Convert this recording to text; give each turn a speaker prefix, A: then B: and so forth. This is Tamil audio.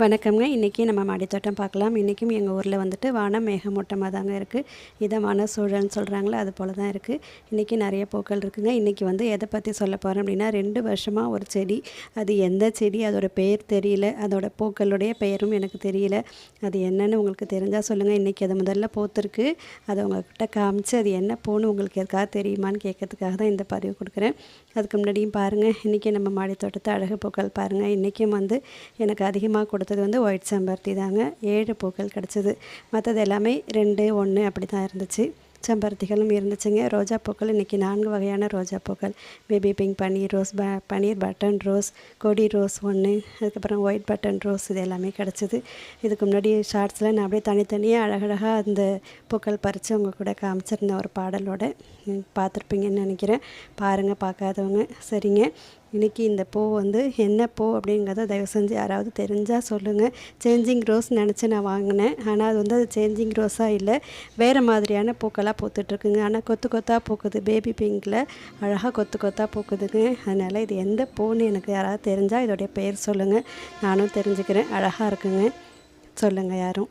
A: வணக்கம்ங்க. இன்றைக்கி நம்ம மாடித்தோட்டம் பார்க்கலாம். இன்றைக்கும் எங்கள் ஊரில் வந்துட்டு வானம் மேகமூட்டமாக தாங்க இருக்குது இதமான சூழல்னு சொல்கிறாங்களே அது போல் தான் இருக்குது இன்றைக்கி நிறைய பூக்கள் இருக்குதுங்க இன்றைக்கி வந்து எதை பற்றி சொல்ல போகிறோம் அப்படின்னா ரெண்டு வருஷமாக ஒரு செடி. அது எந்த செடி அதோடய பெயர் தெரியல. அதோட பூக்களுடைய பெயரும் எனக்கு தெரியல. அது என்னென்னு உங்களுக்கு தெரிஞ்சால் சொல்லுங்கள் இன்றைக்கி அது முதல்ல பூத்துருக்கு. அதை உங்கள்கிட்ட காமிச்சு அது என்ன பூன்னு உங்களுக்கு எதுக்காக தெரியுமான்னு கேட்கறதுக்காக தான் இந்த பதிவு கொடுக்குறேன். அதுக்கு முன்னாடியும் பாருங்கள் இன்றைக்கி நம்ம மாடித்தோட்டத்தை அழகு பூக்கள் பாருங்கள் இன்றைக்கும் வந்து எனக்கு அதிகமாக கொடுத்தது வந்து ஒயிட் செம்பருத்தி தாங்க. ஏழு பூக்கள் கிடச்சிது. மற்றது எல்லாமே ரெண்டு ஒன்று அப்படி தான் இருந்துச்சு செம்பருத்திகளும் இருந்துச்சுங்க. ரோஜா பூக்கள் இன்றைக்கி நான்கு வகையான ரோஜா பூக்கள். பேபி பிங்க் பன்னீர் ரோஸ் ப பன்னீர் பட்டன் ரோஸ் கொடி ரோஸ் ஒன்று அதுக்கப்புறம் ஒயிட் பட்டன் ரோஸ் இது எல்லாமே கிடச்சிது. இதுக்கு முன்னாடி ஷார்ட்ஸில் நான் அப்படியே தனித்தனியாக அழகழகாக அந்த பூக்கள் பறித்து உங்கள் கூட காமிச்சிருந்தேன் ஒரு பாடலோட பார்த்துருப்பீங்கன்னு நினைக்கிறேன். பாருங்கள் பார்க்காதவங்க. சரிங்க. இன்றைக்கி இந்த பூ வந்து என்ன பூ அப்படிங்கிறத தயவு செஞ்சு யாராவது தெரிஞ்சால் சொல்லுங்கள் சேஞ்சிங் ரோஸ் நினச்சி நான் வாங்கினேன். ஆனால் அது வந்து அது சேஞ்சிங் ரோஸாக இல்லை. வேறு மாதிரியான பூக்களாக பூத்துட்ருக்குங்க ஆனால் கொத்து கொத்தாக பூக்குது. பேபி பிங்கில் அழகாக கொத்து கொத்தாக பூக்குதுங்க. அதனால் இது எந்த பூன்னு எனக்கு யாராவது தெரிஞ்சால் இதோடைய பெயர் சொல்லுங்கள் நானும் தெரிஞ்சுக்கிறேன். அழகாக இருக்குங்க. சொல்லுங்கள் யாரும்.